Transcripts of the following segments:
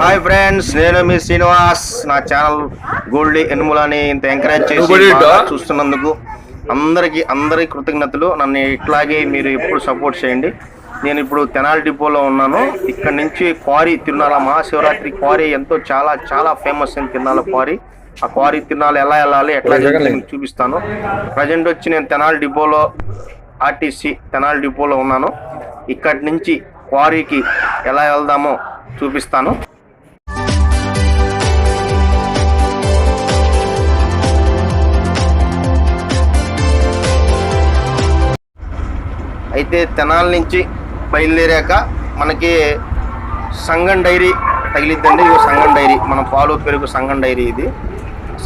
Hi friends నేను మీ శ్రీనివాస్. నా ఛానల్ గోల్డీ ఎనుములని ఇంత ఎంకరేజ్ చేసి? చూస్తున్నందుకు అందరికి అందరి కృతజ్ఞతలు. నన్ను ఇట్లాగే మీరు ఎప్పుడు సపోర్ట్ చేయండి. నేను ఇప్పుడు తెనాలి డిపోలో ఉన్నాను. ఇక్కడ నుంచి క్వారీ తిరునాల మహాశివరాత్రి క్వారీ ఎంతో చాలా చాలా ఫేమస్ అయిన తిరునాల క్వారీ. ఆ క్వారీ తిరునాలు ఎలా వెళ్ళాలి ఎట్లా చూపిస్తాను. ప్రజెంట్ వచ్చి నేను తెనాలి డిపోలో ఆర్టీసీ తెనాలి డిపోలో ఉన్నాను. ఇక్కడి నుంచి క్వారీకి ఎలా వెళ్దామో చూపిస్తాను. అయితే తెనాల నుంచి బయలుదేరాక మనకి సంగం డైరీ తగిలిద్దండి. ఇది సంగం డైరీ. మన పాలు పెరుగు సంగం డైరీ ఇది.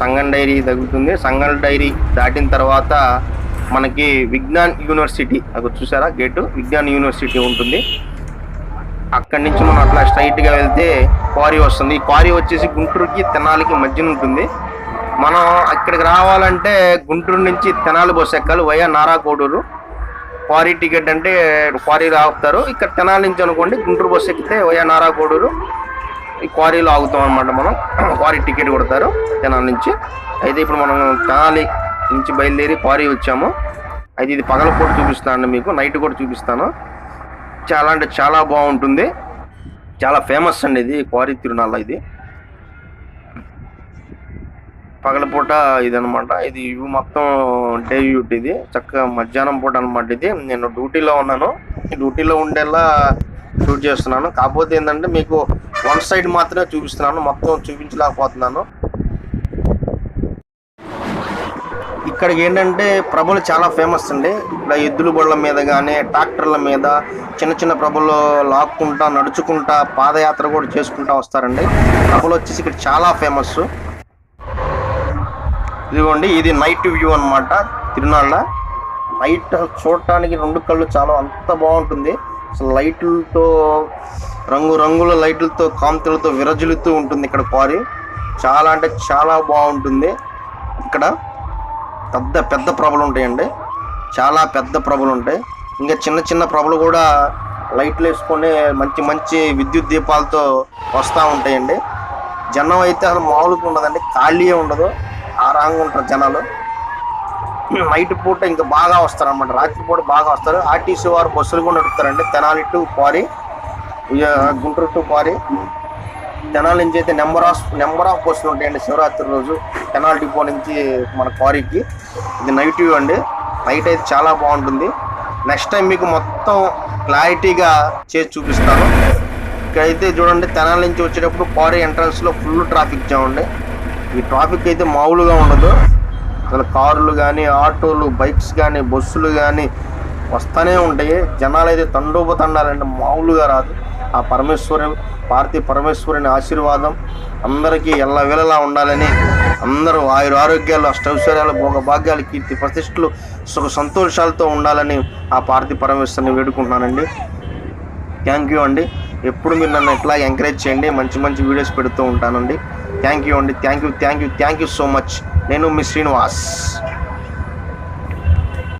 సంగం డైరీ తగ్గుతుంది సంగం డైరీ దాటిన తర్వాత మనకి విజ్ఞాన్ యూనివర్సిటీ అది చూసారా గేటు? విజ్ఞాన్ యూనివర్సిటీ ఉంటుంది. అక్కడి నుంచి మనం అట్లా స్ట్రైట్గా వెళ్తే క్వారీ వస్తుంది. ఈ క్వారీ వచ్చేసి గుంటూరుకి తెనాలికి మధ్యన ఉంటుంది. మనం అక్కడికి రావాలంటే గుంటూరు నుంచి తెనాలి బస్సు ఎక్కాలి. Via Nara Koduru. Quarry ticket అంటే క్వారీలో ఆగుతారు. ఇక్కడ తెనాలి నుంచి అనుకోండి గుంటూరు బస్సు ఎక్కితే ఓయా నారా ఈ క్వారీలో ఆగుతాం అనమాట మనం. క్వారీ టికెట్ కొడతారు తెనాలి నుంచి. అయితే ఇప్పుడు మనం తెనాలి నుంచి బయలుదేరి క్వారీ వచ్చాము. అయితే ఇది పగలపూట చూపిస్తాను మీకు నైట్ కూడా చూపిస్తాను. చాలా అంటే చాలా బాగుంటుంది. చాలా ఫేమస్ అండి ఇది క్వారీ తిరునాళ్ళ ఇది. పగలపూట ఇది ఇది ఇవి మొత్తం డే యూట్ ఇది. చక్కగా మధ్యాహ్నం పూట అనమాట ఇది. నేను డ్యూటీలో ఉన్నాను. ఈ డ్యూటీలో ఉండేలా షూట్ చేస్తున్నాను. కాకపోతే ఏంటంటే మీకు వన్ సైడ్ మాత్రమే చూపిస్తున్నాను. మొత్తం చూపించలేకపోతున్నాను. ఇక్కడికి ఏంటంటే ప్రభలు చాలా ఫేమస్ అండి. ఇక్కడ ఎద్దుల బళ్ళ మీద కానీ ట్రాక్టర్ల మీద చిన్న చిన్న ప్రభలు లాక్కుంటా నడుచుకుంటా పాదయాత్ర కూడా చేసుకుంటా వస్తారండి. ప్రభలు వచ్చేసి ఇక్కడ చాలా ఫేమస్ ఇదిగోండి ఇది నైట్ వ్యూ అన్నమాట తిరునాళ్ళ. నైట్ చూడటానికి రెండు కళ్ళు చాలా అంత బాగుంటుంది. అసలు లైట్లతో రంగు రంగుల లైట్లతో కాంతులతో విరజిల్లుతూ ఉంటుంది ఇక్కడ క్వారీ చాలా అంటే చాలా బాగుంటుంది. ఇక్కడ పెద్ద పెద్ద ప్రభలు ఉంటాయండి. చాలా పెద్ద ప్రభలు ఉంటాయి. ఇంకా చిన్న చిన్న ప్రభలు కూడా లైట్లు వేసుకొని మంచి మంచి విద్యుత్ దీపాలతో వస్తూ ఉంటాయండి. జనం అయితే అసలు మామూలుగా ఉండదండి. ఖాళీయే ఉండదు. రాంగ్ ఉంటారు జనాలు నైట్ పూట ఇంకా బాగా వస్తారు అనమాట రాత్రిపూట బాగా వస్తారు. ఆర్టీసీ వారు బస్సులు కూడా నడుపుతారండి. తెనాలి టు పారి గుంటూరు టు పారి తెనాలి నుంచి అయితే నెంబర్ ఆఫ్ నెంబర్ ఆఫ్ బస్సులు ఉంటాయండి శివరాత్రి రోజు. తెనాలి డిపో నుంచి మన క్వారీకి. ఇది నైట్ వ్యూ అండి. నైట్ అయితే చాలా బాగుంటుంది. నెక్స్ట్ టైం మీకు మొత్తం క్లారిటీగా చేసి చూపిస్తాను. ఇక్కడైతే చూడండి తెనాలి నుంచి వచ్చేటప్పుడు క్వారీ ఎంట్రన్స్లో ఫుల్ ట్రాఫిక్ జామ్ అండి. ఈ ట్రాఫిక్ అయితే మామూలుగా ఉండదు. అసలు కార్లు కానీ ఆటోలు బైక్స్ కానీ బస్సులు కానీ వస్తూనే ఉంటాయి. జనాలు అయితే తండోపతండాలంటే మామూలుగా రాదు. ఆ పరమేశ్వరు పార్తి పరమేశ్వరుని ఆశీర్వాదం అందరికీ ఎల్లవేళలా ఉండాలని అందరూ ఆయుర ఆరోగ్యాలు అష్టౌశ్వర్యాలు భోగభాగ్యాలు కీర్తి ప్రతిష్టలు సుఖ సంతోషాలతో ఉండాలని ఆ పార్తి పరమేశ్వరుని వేడుకుంటున్నానండి. థ్యాంక్ యూ అండి. ఎప్పుడు మీరు నన్ను ఎట్లా ఎంకరేజ్ చేయండి మంచి మంచి వీడియోస్ పెడుతూ ఉంటానండి. థ్యాంక్ యూ అండి. Thank you thank you thank you so much నేను మీ శ్రీనివాస్.